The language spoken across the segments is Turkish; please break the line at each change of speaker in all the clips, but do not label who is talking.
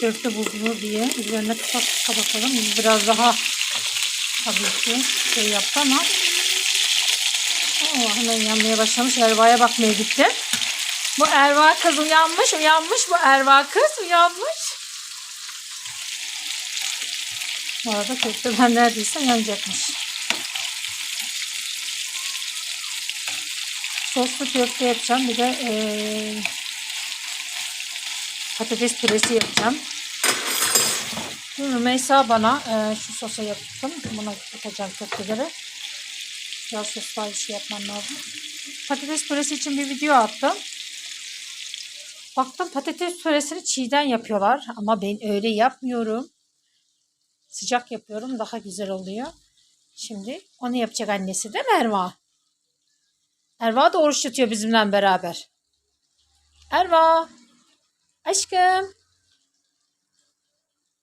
köfte buzlu diye üzerine kapak kapatalım. Biraz daha tabii ki şey yaptı ama Oo, hemen yanmaya başlamış. Erva'ya bakmaya gitti. Bu Erva kız uyanmış, uyanmış. Bu Erva kız uyanmış. Bu arada köfte ben neredeyse yanacakmış. Soslu köfte yapacağım. Bir de eee, patates püresi yapacağım. Rümeysa bana eee, şu sosa yaptım. Buna katacağım köfteleri. Biraz soslu bir şey yapmam lazım. Patates püresi için bir video attım. Baktım patates püresini çiğden yapıyorlar. Ama ben öyle yapmıyorum. Sıcak yapıyorum. Daha güzel oluyor. Şimdi onu yapacak annesi değil mi Erva? Erva da oruç tutuyor bizimle beraber. Erva. Aşkım.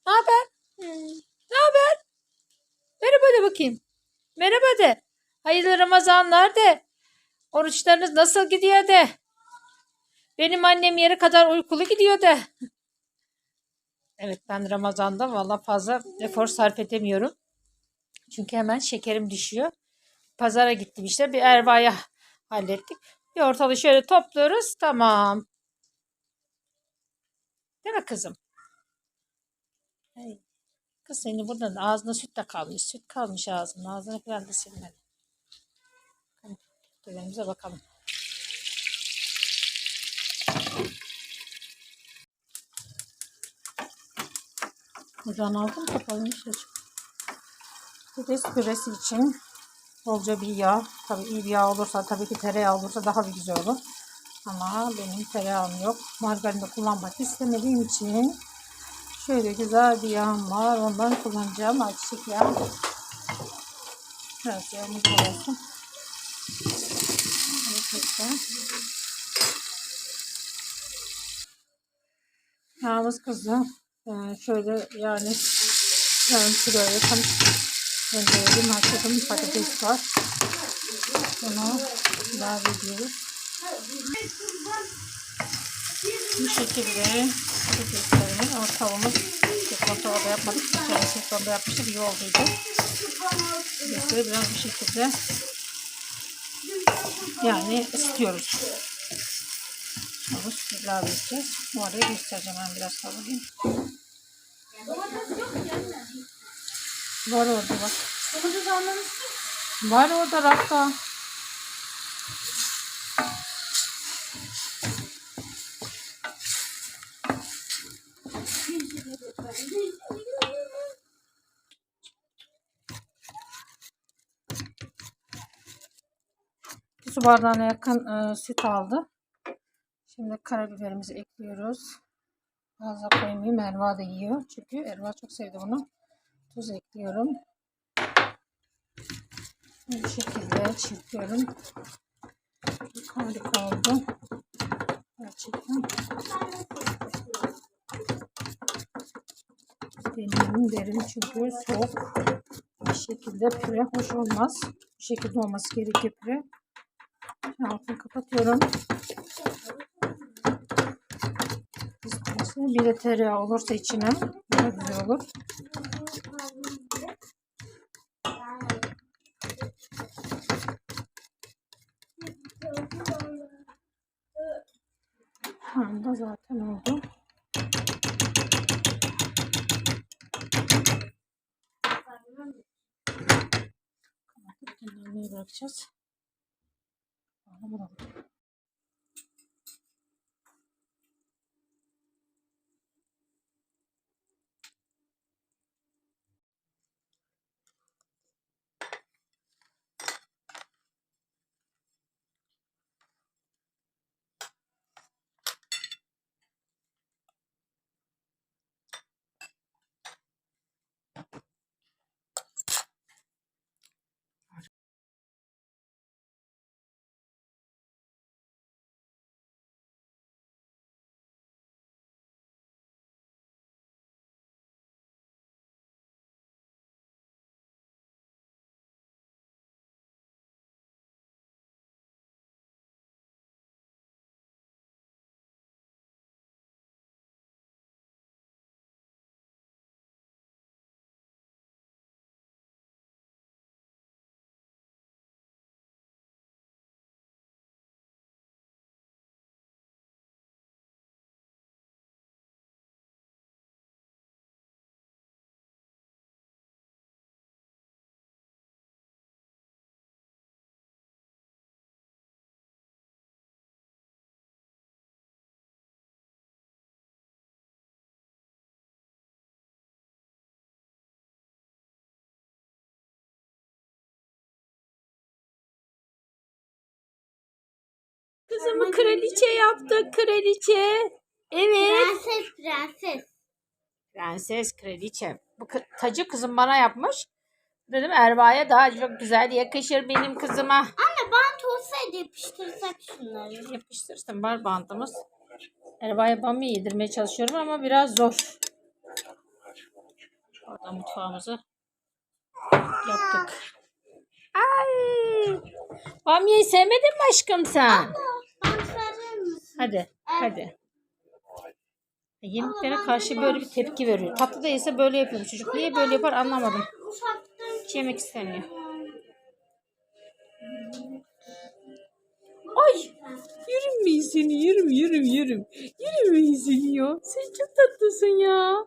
Ne haber? Hmm, Ne haber? Merhaba de bakayım. Merhaba de. Hayırlı Ramazanlar de. Oruçlarınız nasıl gidiyor de. Benim annem yeri kadar uykulu gidiyor de. Evet ben Ramazan'da valla fazla efor sarf edemiyorum. Çünkü hemen şekerim düşüyor. Pazara gittim işte bir Erva'ya hallettik. Bir ortalığı şöyle topluyoruz. Tamam. Değil mi kızım? Ay, Kız seni buradan ağzına süt de kalmış. Süt kalmış ağzına. Ağzına falan da silmedi. Köftelerimize bakalım. Buradan aldım kapalıymış açık. Patates püresi için bolca bir yağ. Tabii iyi bir yağ olursa tabii ki tereyağı olursa daha bir güzel olur. Ama benim tereyağım yok. Margarin de kullanmak istemediğim için şöyle güzel bir yağım var. Ondan kullanacağım. Ayçiçek yağı. Biraz yağımız olsun. Yağımız kızdı. Ee, şöyle yani yarım kiloya yakın rendeledim. Haşladım patates var. Bunu ilave ediyoruz. Bu şekilde patateslerimi ama tavuğumuz tekrar tavada yapmadık. İçeri tekrar yapmıştık. iyi olduydu. Patatesleri biraz bu şekilde yani ısıtıyoruz. Havuç ilave edeceğiz. Bu arada göstereceğim ben biraz kavurayım. Var orada bak. Var orada rafta. Su bardağına yakın e, süt aldı. Şimdi karabiberimizi ekliyoruz. Fazla koymayayım. Erva da yiyor. Çünkü Erva çok sevdi bunu. Tuz ekliyorum. Bu şekilde çırpıyorum. Harika oldu. Gerçekten. Benim derim çünkü soğuk. Bu şekilde püre hoş olmaz. Bu şekilde olması gerekiyor püre. Altını kapatıyorum. Bir de tereyağı olursa içine daha güzel olur. Şu anda zaten oldu. Kapatıp dinlenmeye bırakacağız. Aha, bulalım. Kızımı kraliçe yaptık kraliçe. Evet.
Prenses prenses.
Prenses kraliçe. Bu kı- tacı kızım bana yapmış. Dedim Erva'ya daha çok güzel yakışır benim kızıma.
Anne bant olsaydı yapıştırsak şunları.
Yapıştırsın var bantımız. Erva'ya bamya yedirmeye çalışıyorum ama biraz zor. Orada mutfağımızı yaptık. Ay! Bamyayı sevmedin mi aşkım sen? Hadi, hadi. Yemeklere karşı böyle bir tepki veriyor. Tatlı da yese böyle yapıyor çocuk. Niye böyle yapar anlamadım. Hiç yemek istemiyor. Ay! Yerim ben seni, yerim, yerim, yerim. Yerim ben seni ya. Sen çok tatlısın ya.